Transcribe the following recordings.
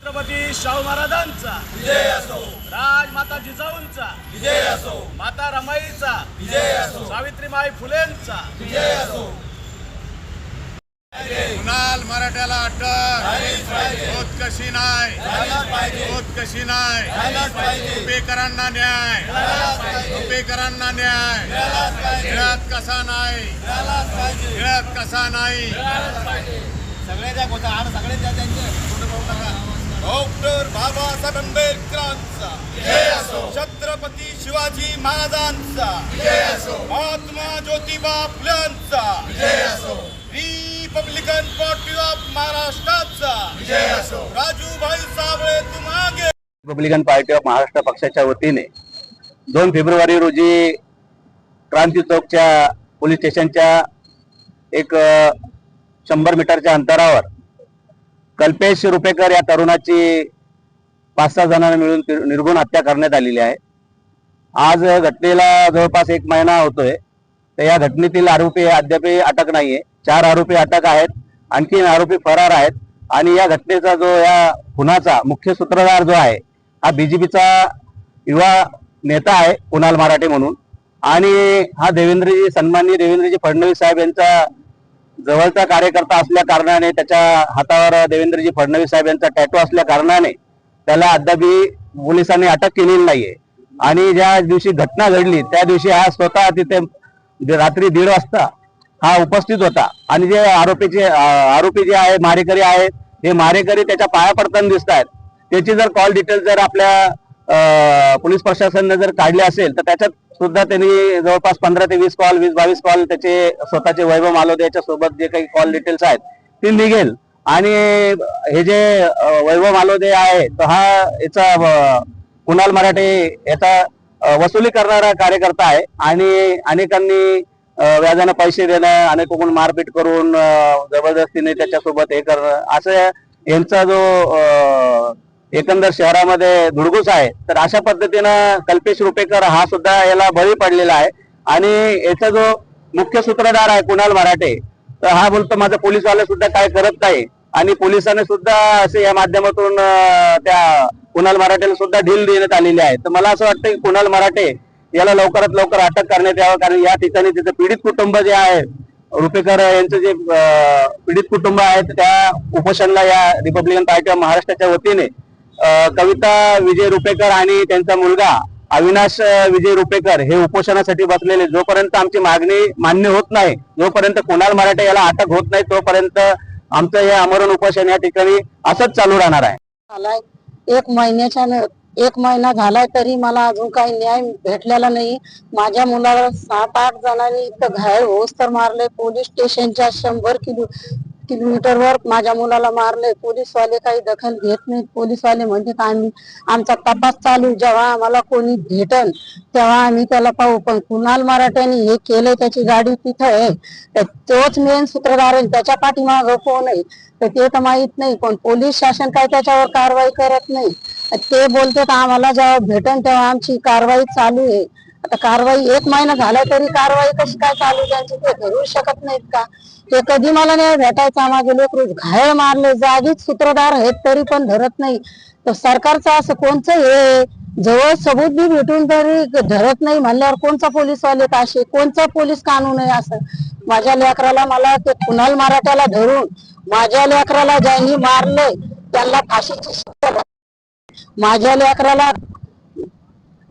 छत्रपती शाहू महाराजांचा विजय असो. राजमाता जिजाऊंचा विजय असो. माता रमाईचा विजय असो. सावित्रीबाई फुलेंचा विजय असो. कुणाल मराठ्याला अटक. कशी नाही? होत कशी नाही? रुपेकरांना न्याय. रुपेकरांना न्याय. खेळात कसा नाही? खेळात कसा नाही? सगळे द्या गोता आणि सगळे द्या त्यांचे डॉक्टर बाबासाहेब आंबेडकरांचा. छत्रपती शिवाजी महाराजांचा. महात्मा ज्योतिबा फुल्यांचा. रिपब्लिकन पार्टी ऑफ महाराष्ट्राचा राजूभाई साबळे तुमागे रिपब्लिकन पार्टी ऑफ महाराष्ट्र पक्षाच्या वतीने दोन फेब्रुवारी रोजी क्रांती चौकच्या पोलीस स्टेशनच्या एक शंभर मीटरच्या अंतरावर कल्पेश रुपेकर या तरुणाची पाच सहा जणांना मिळून निर्गुण हत्या करण्यात आलेली आहे. आज घटनेला जवळपास एक महिना होतोय. तर या घटनेतील आरोपी अद्याप अटक नाहीये. चार आरोपी अटक आहेत आणखी आरोपी फरार आहेत आणि या घटनेचा जो या खुनाचा मुख्य सूत्रधार जो आहे हा बीजेपीचा युवा नेता आहे कुणाल मराठे म्हणून. आणि हा देवेंद्रजी सन्माननीय देवेंद्रजी फडणवीस साहेब यांचा जवळचा कार्यकर्ता असल्या कारणाने त्याच्या हातावर देवेंद्रजी फडणवीस साहेब यांचा टॅटू असल्या कारणाने त्याला अद्यापही पोलिसांनी अटक केलेली नाहीये. आणि ज्या दिवशी घटना घडली त्या दिवशी हा स्वतः तिथे रात्री दीड वाजता हा उपस्थित होता. आणि जे आरोपीचे आरोपी जे आहे मारेकरी आहेत हे मारेकरी त्याच्या पाया पडताना दिसत आहेत. त्याची जर कॉल डिटेल जर आपल्या पोलीस प्रशासनाने जर काढले असेल तर त्याच्यात सुद्धा त्यांनी जवळपास पंधरा ते वीस कॉल वीस बावीस कॉल त्याचे स्वतःचे वैभव मालवते याच्या सोबत जे काही कॉल डिटेल्स आहेत ते निघेल. आणि हे जे वैभव मालोदे आहे तर हा याचा कुणाल मराठे याचा वसुली करणारा कार्यकर्ता आहे आणि अनेकांनी व्याजानं पैसे देणं अनेकोकडून मारपीट करून जबरदस्तीने त्याच्यासोबत हे करणं असं यांचा जो एकंदर शहरामध्ये धुडगूस आहे तर अशा पद्धतीनं कल्पेश रुपेकर हा सुद्धा याला बळी पडलेला आहे. आणि याचा जो मुख्य सूत्रधार आहे कुणाल मराठे तर हा बोलतो माझा पोलीसवाला सुद्धा काय करत नाही. आणि पोलिसांनी सुद्धा असे या माध्यमातून त्या कुणाल मराठेला सुद्धा ढील देण्यात आलेली आहे. तर मला असं वाटतं की कुणाल मराठे याला लवकरात लवकर अटक करण्यात यावं कारण या ठिकाणी त्याचं पीडित कुटुंब जे आहे रुपेकर यांचं जे पीडित कुटुंब आहे त्या उपोषणला या रिपब्लिकन पार्टी ऑफ महाराष्ट्राच्या वतीने कविता विजय रुपेकर आणि त्यांचा मुलगा अविनाश विजय रुपेकर हे उपोषणासाठी बसलेले. जोपर्यंत आमची मागणी मान्य होत नाही जोपर्यंत कुणाल मराठे याला अटक होत नाही तोपर्यंत आमचं हे आमरण उपोषण या ठिकाणी असंच चालू राहणार आहे. एक महिन्याच्या एक महिना झालाय तरी मला अजून काही न्याय भेटलेला नाही. माझ्या मुलाला सात आठ जणांनी इतकं घायल होस तर मारले पोलीस स्टेशनच्या शंभर किलो किलोमीटरवर माझ्या मुलाला मारले. पोलीसवाले काही दखल घेत नाहीत. पोलीसवाले म्हणजे आम्ही आमचा तपास चालू. जेव्हा आम्हाला कोणी भेटल तेव्हा आम्ही त्याला पाहू. पण कुणाल मराठ्यांनी हे केलंय त्याची गाडी तिथं आहे. तर तोच मेन सूत्रधार आहे. त्याच्या पाठीमागं कोण आहे? तर ते तर माहीत नाही. पण पोलीस शासन काय त्याच्यावर कारवाई करत नाही? ते बोलतात आम्हाला जेव्हा भेटन तेव्हा आमची कारवाई चालू आहे. आता कारवाई एक महिना झाला तरी कारवाई कशी काय चालू त्यांची ते करू शकत नाहीत का? ते कधी मला नाही भेटायचा. माझे लेकरू घायल मारले जागीच सूत्रधार आहेत तरी पण धरत नाही. तर सरकारचं असं कोणचं हे? जवळ सबूत बी भेटून तरी धरत नाही म्हणल्यावर कोणचा पोलीस वाले का कोणचा पोलीस कानून आहे असं? माझ्या लेकराला मला ते कुणाल मराठ्याला धरून माझ्या लेकराला ज्यांनी मारले त्यांना फाशीची शिक्षा माझ्या लेकराला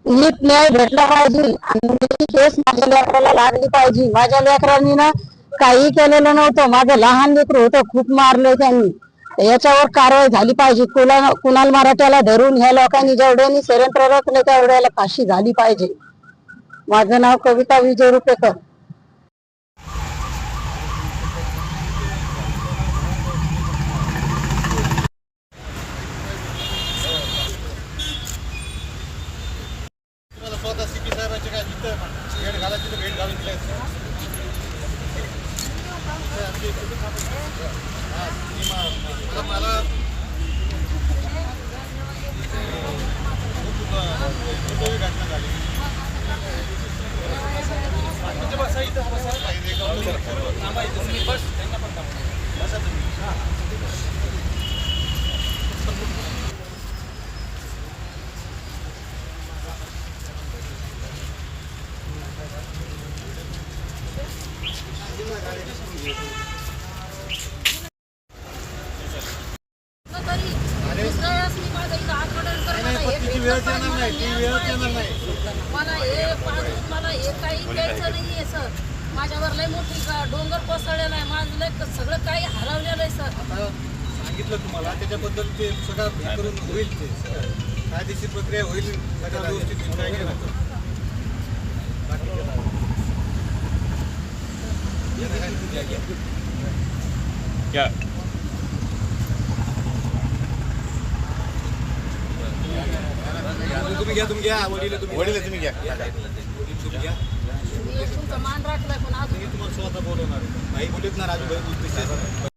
नीट न्याय भेटला पाहिजे. आणि केस माझ्या लेकराला लागली पाहिजे. माझ्या लेकरांनी ना काही केलेलं नव्हतं. माझं लहान लेकरू होतं खूप मारले त्यांनी. याच्यावर कारवाई झाली पाहिजे. कुला कुणाल मराठ्याला धरून ह्या लोकांनी जेवढ्यानी षडयंत्र रचले तेवढ्याला फाशी झाली पाहिजे. माझं नाव कविता विजय रुपेकर. स्वतः साहेबांचे काय भेट भेट घालून मला मला खूप, अ, दुर्दैवी घटना झाली म्हणजे बस तरी दुसऱ्या वेळेस मी माझं इथं आठवड्यानंतर मला हे भेटलं पाहिजे, मला न्याय पाहिजे. मला हे पाहून मला हे काही द्यायचं नाहीये सर माझ्यावर लय मोठी डोंगर कोसळलेला आहे माझं लय सगळं काही हरवलेलं आहे सर सांगितलं तुम्हाला त्याच्याबद्दल ते सगळं करून होईल ते. कायदेशीर प्रक्रिया होईल सगळ्या व्यवस्थित होईल काय नाही तुम्ही घ्या तुम्ही घ्या वडील तुम्ही वडील तुम्ही घ्या. वडील तुम्ही घ्या मी तुमचा मान राखलाय पण अजून मी तुम्हाला स्वतः बोलवणार. आहे. भाई बोलत ना राजू भाई बोलते